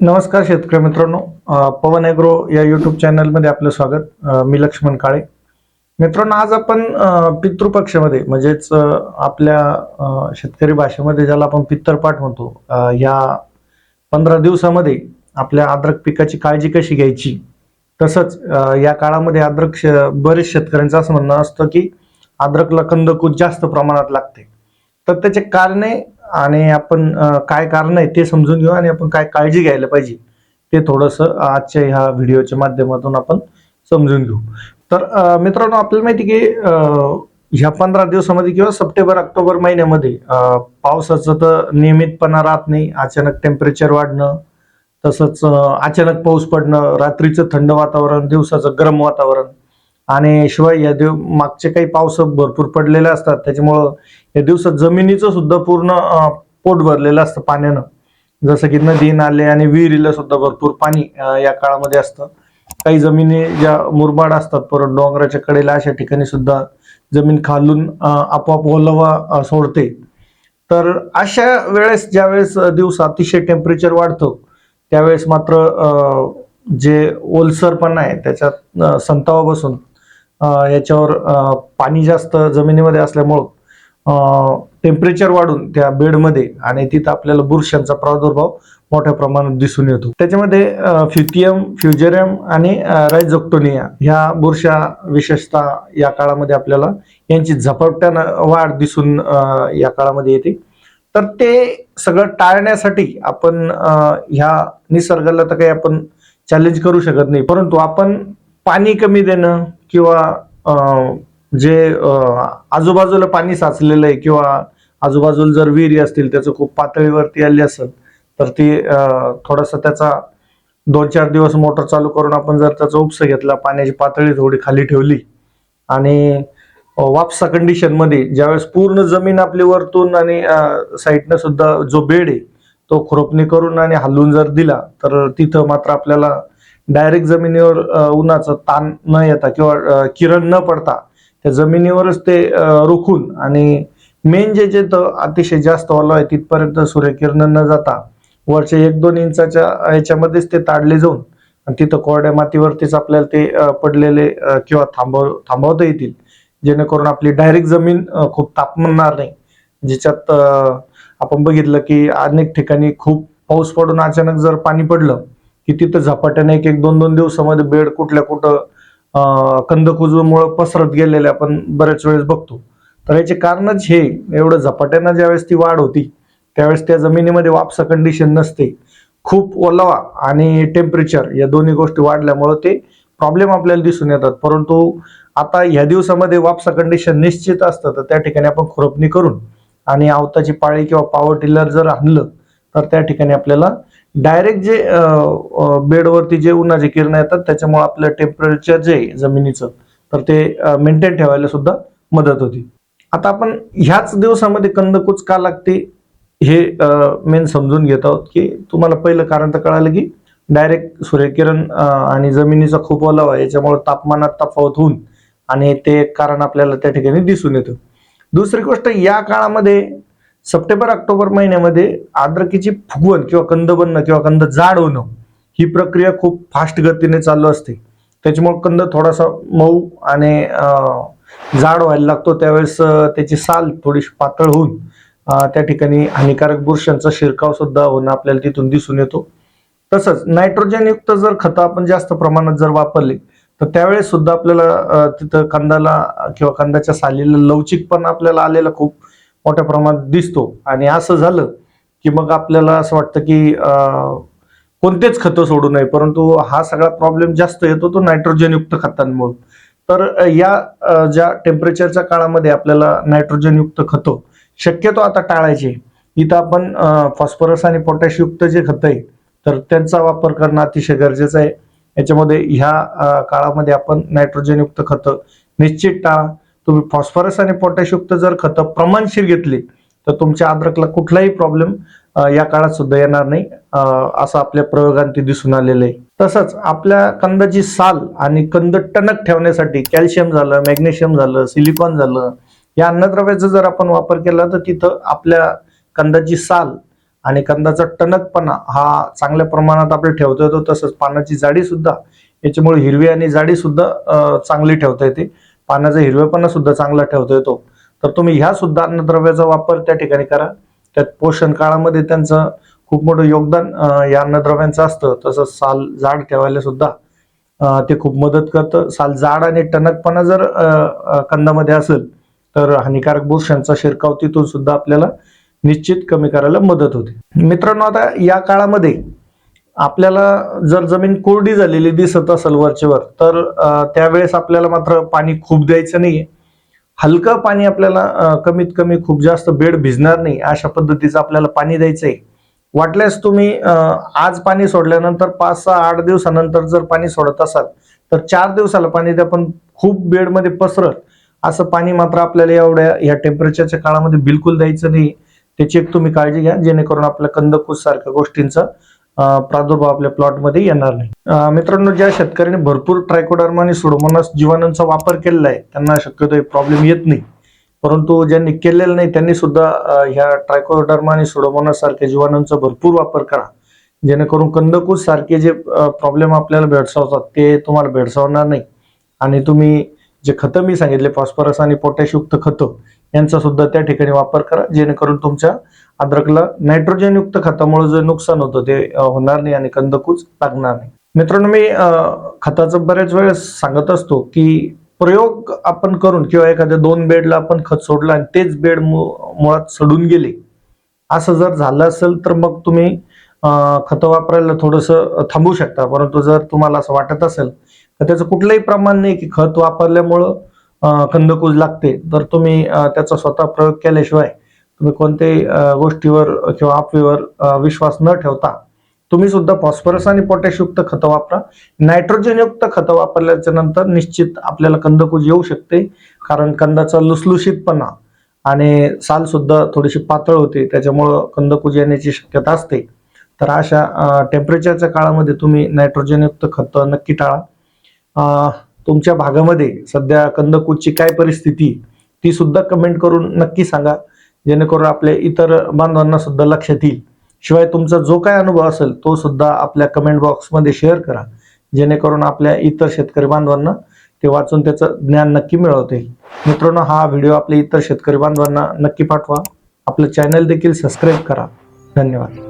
नमस्कार शेतकरी मित्रांनो. पवन एग्रो या युट्यूब चॅनलमध्ये आपलं स्वागत. मी लक्ष्मण काळे. मित्रांनो आज आपण पितृपक्षामध्ये म्हणजेच आपल्या शेतकरी भाषेमध्ये ज्याला आपण पित्तरपाठ म्हणतो या पंधरा दिवसामध्ये आपल्या अद्रक पिकाची काळजी कशी घ्यायची? तसंच या काळामध्ये अद्रक श- बरेच शेतकऱ्यांचं असं म्हणणं असतं की अद्रकला कंदकूज जास्त प्रमाणात लागते. तर त्याचे कारणे आणि आपण काय कारण आहे ते समजून घेऊ आणि आपण काय काळजी घ्यायला पाहिजे ते थोडंसं आजच्या ह्या व्हिडिओच्या माध्यमातून आपण समजून घेऊ. तर मित्रांनो आपल्याला माहिती की ह्या पंधरा दिवसामध्ये किंवा सप्टेंबर ऑक्टोबर महिन्यामध्ये पावसाचं तर नियमितपणा राहत नाही अचानक टेम्परेचर वाढणं तसंच अचानक पाऊस पडणं रात्रीचं थंड वातावरण दिवसाचं गरम वातावरण आणि शिवाय या दिव मागचे काही पाऊस भरपूर पडलेले असतात त्याच्यामुळं या दिवसात जमिनीचं सुद्धा पूर्ण पोट भरलेलं असतं पाण्यानं. जसं की नदी नाले आणि विहिरीला सुद्धा भरपूर पाणी या काळामध्ये असतं. काही जमिनी ज्या मुरमाड असतात परत डोंगराच्या कडेला अशा ठिकाणी सुद्धा जमीन खालून आपोआप ओलावा सोडते. तर अशा वेळेस ज्यावेळेस वेळेस दिवस अतिशय टेम्परेचर वाढतं त्यावेळेस मात्र जे ओलसरपणा आहे त्याच्यात संतावा बसून याच्यावर पाणी जास्त जमिनीमध्ये असल्यामुळं टेम्परेचर वाढून त्या बेडमध्ये आणि तिथं आपल्याला बुरशांचा प्रादुर्भाव मोठ्या प्रमाणात दिसून येतो. त्याच्यामध्ये फ्युथियम फ्युजेरियम आणि रायझोक्टोनिया ह्या बुरशा विशेषतः या काळामध्ये आपल्याला यांची झपाट्यानं वाढ दिसून या काळामध्ये येते. तर ते सगळं टाळण्यासाठी आपण ह्या निसर्गाला तर काही आपण चॅलेंज करू शकत नाही. परंतु आपण पाणी कमी देणं किंवा जे आजूबाजूला पाणी साचलेलं आहे किंवा आजूबाजूला जर विहिरी असतील त्याचं खूप पातळीवरती आली असेल तर ती थोडासा त्याचा दोन चार दिवस मोटर चालू करून आपण जर त्याचा उपसा घेतला पाण्याची पातळी थोडी खाली ठेवली आणि वापसा कंडिशनमध्ये ज्यावेळेस पूर्ण जमीन आपली वरतून आणि साईडनं सुद्धा जो बेड आहे तो खुरपणी करून आणि हलवून जर दिला तर तिथं मात्र आपल्याला डायरेक्ट जमिनीवर उन्हाचा उन्हाचं ताण न येता किंवा किरण न पडता त्या जमिनीवरच ते रोखून आणि मेन जे जे तर अतिशय जास्त ओलं आहे तिथपर्यंत सूर्यकिरण न जाता वरच्या एक दोन इंचाच्या ह्याच्यामध्येच ते ताडले जाऊन आणि तिथं कोरड्या मातीवरतीच आपल्याला ते पडलेले किंवा थांबव थांबवता येतील. जेणेकरून आपली डायरेक्ट जमीन खूप तापमानणार नाही. ज्याच्यात आपण बघितलं की अनेक ठिकाणी खूप पाऊस पडून अचानक जर पाणी पडलं की तिथं झपाट्याने एक एक दोन दोन दिवसामध्ये बेड कुठल्या कुठं कंदकुजमुळं पसरत गेलेले आपण बऱ्याच वेळेस बघतो. तर याचे कारणच हे एवढं झपाट्यानं ज्यावेळेस ती वाढ होती त्यावेळेस त्या जमिनीमध्ये वापसा कंडिशन नसते. खूप ओलावा आणि टेम्परेचर या दोन्ही गोष्टी वाढल्यामुळं ते प्रॉब्लेम आपल्याला दिसून येतात. परंतु आता ह्या दिवसामध्ये वापसा कंडिशन निश्चित असतं तर त्या ठिकाणी आपण खुरपणी करून आणि आवताची पाळी किंवा पावर टिलर जर आणलं तर त्या ठिकाणी आपल्याला डायरेक्ट जे बेडवरती जे उन्हाचे किरण येतात त्याच्यामुळे आपलं टेम्परेचर जे आहे जमिनीचं तर ते मेंटेन ठेवायला सुद्धा मदत होती. आता आपण ह्याच दिवसामध्ये कंदकूच का लागते हे मेन समजून घेत आहोत की तुम्हाला पहिलं कारण तर कळालं की डायरेक्ट सूर्यकिरण आणि जमिनीचा खूप ओलावा आहे, याच्यामुळे तापमानात तफावत होऊन आणि ते कारण आपल्याला त्या ठिकाणी दिसून येतं. दुसरी गोष्ट या काळामध्ये सप्टेंबर ऑक्टोबर महिन्यामध्ये आद्रकीची फुगवण किंवा कंद बनणं किंवा कंद जाड होणं ही प्रक्रिया खूप फास्ट गतीने चालू असते. त्याच्यामुळे कंद थोडासा मऊ आणि जाड व्हायला लागतो. त्यावेळेस त्याची साल थोडीशी पातळ होऊन त्या ठिकाणी हानिकारक बुरशांचा शिरकाव सुद्धा होणं आपल्याला तिथून दिसून येतो. तसंच नायट्रोजनयुक्त जर खतं आपण जास्त प्रमाणात जर वापरली तर त्यावेळेस सुद्धा आपल्याला तिथं कांद्याला किंवा कांद्याच्या सालीला लवचिकपणा आपल्याला आलेला खूप मोठ्या प्रमाणात दिसतो. आणि असं झालं की मग आपल्याला असं वाटतं की कोणतेच खतं सोडू नये. परंतु हा सगळा प्रॉब्लेम जास्त येतो तो नायट्रोजनयुक्त खतांमुळे. तर या ज्या टेम्परेचरच्या काळामध्ये आपल्याला नायट्रोजनयुक्त खतं शक्यतो आता टाळायचे. इथं आपण फॉस्फरस आणि पोटॅशयुक्त जे खतं आहे तर त्यांचा वापर करणं अतिशय गरजेचं आहे. याच्यामध्ये ह्या काळामध्ये आपण नायट्रोजनयुक्त खतं निश्चित टाळा. तुम्ही फॉस्फरस आणि पोटॅशयुक्त जर खतं प्रमाणशीर घेतली तर तुमच्या अद्रकला कुठलाही प्रॉब्लेम या काळात सुद्धा येणार नाही असं आपल्या प्रयोगांती दिसून आलेलं आहे. तसंच आपल्या कंदाची साल आणि कंद टणक ठेवण्यासाठी कॅल्शियम झालं मॅग्नेशियम झालं सिलिकॉन झालं या अन्नद्रव्याचा जर आपण वापर केला तर तिथं आपल्या कंदाची साल आणि कंदाचा टणकपणा हा चांगल्या प्रमाणात आपल्याला ठेवता येतो. तसंच पानाची जाडी सुद्धा याच्यामुळे हिरवी आणि जाडी सुद्धा चांगली ठेवता येते. पानाचा हिरवेपणा सुद्धा चांगला ठेवता येतो तर तुम्ही ह्या सुद्धा अन्नद्रव्याचा वापर त्या ठिकाणी करा. त्यात पोषण काळामध्ये त्यांचं खूप मोठं योगदान या अन्नद्रव्यांचं असतं. तसंच साल जाड ठेवायला सुद्धा ते खूप मदत करतं. साल जाड आणि टणकपणा जर कंदामध्ये असेल तर हानिकारक बुरशांचा शिरकाव तिथून सुद्धा आपल्याला निश्चित कमी करायला मदत होते. मित्रांनो आता या काळामध्ये आपल्याला जर जमीन कोरडी झालेली दिसत असेल वरचेवर तर त्यावेळेस आपल्याला मात्र पाणी खूप द्यायचं नाहीये. हलकं पाणी आपल्याला कमीत कमी खूप जास्त बेड भिजणार नाही अशा पद्धतीचं आपल्याला पाणी द्यायचंय. वाटल्यास तुम्ही आज पाणी सोडल्यानंतर पाच सहा आठ दिवसानंतर जर पाणी सोडत असाल तर चार दिवसाला पाणी द्या पण खूप बेडमध्ये पसरत असं पाणी मात्र आपल्याला एवढ्या या टेम्परेचरच्या काळामध्ये बिलकुल द्यायचं नाही. त्याची एक तुम्ही काळजी घ्या जेणेकरून आपल्या कंदकूस सारख्या गोष्टींचा प्रादुर्भाव आपल्या प्लॉटमध्ये येणार नाही. मित्रांनो ज्या शेतकऱ्यांनी भरपूर ट्रायकोडर्मा आणि सोडोमोनास जीवाणूंचा वापर केलेला आहे त्यांना शक्यतो प्रॉब्लेम येत नाही. परंतु ज्यांनी केलेलं नाही त्यांनी सुद्धा ह्या ट्रायकोडर्मा आणि सुडोमोनास सारख्या जीवाणूंचा भरपूर वापर करा. जेणेकरून कंदकूस सारखे जे प्रॉब्लेम आपल्याला भेडसावतात ते तुम्हाला भेडसावणार नाही. आणि तुम्ही जे खतं मी सांगितले फॉस्फरस आणि पोटॅशयुक्त खतं यांचा सुद्धा त्या ठिकाणी वापर करा जेणेकरून तुमच्या अद्रकला नायट्रोजन युक्त खतामुळे जे नुकसान होतं ते होणार नाही आणि कंदकूच लागणार नाही. मित्रांनो मी खताचं बऱ्याच वेळेस सांगत असतो की प्रयोग आपण करून किंवा एखाद्या दोन बेडला आपण खत सोडलं आणि तेच बेड मुळात सडून गेले. असं जर झालं असेल तर मग तुम्ही खतं वापरायला थोडंसं थांबू शकता. परंतु जर तुम्हाला असं वाटत असेल तर त्याचं कुठलंही प्रमाण नाही की खत वापरल्यामुळं कंदकूज लागते. तर तुम्ही त्याचा स्वतः प्रयोग केल्याशिवाय तुम्ही कोणत्याही गोष्टीवर किंवा आपवीवर विश्वास न ठेवता तुम्ही सुद्धा फॉस्फरस आणि पोटॅशयुक्त खतं वापरा. नायट्रोजनयुक्त खतं वापरल्याच्या नंतर निश्चित आपल्याला कंदकूज येऊ शकते. कारण कंदाचा लुसलुशीतपणा आणि साल सुद्धा थोडीशी पातळ होते. त्याच्यामुळं कंदकूज येण्याची शक्यता असते. तर अशा टेम्परेचरच्या काळामध्ये तुम्ही नायट्रोजनयुक्त खतं नक्की टाळा. तुमच्या भागामध्ये सध्या कंदकूजची काय परिस्थिती ती सुद्धा कमेंट करून नक्की सांगा. जेणेकरून आपल्या इतर बांधवांना सुद्धा लक्षात येईल. शिवाय तुमचा जो काय अनुभव असेल तो सुद्धा आपल्या कमेंट बॉक्समध्ये शेअर करा. जेणेकरून आपल्या इतर शेतकरी बांधवांना ते वाचून त्याचं ज्ञान नक्की मिळवता येईल मित्रांनो हा व्हिडिओ आपल्या इतर शेतकरी बांधवांना नक्की पाठवा. आपलं चॅनल देखील सबस्क्राईब करा. धन्यवाद.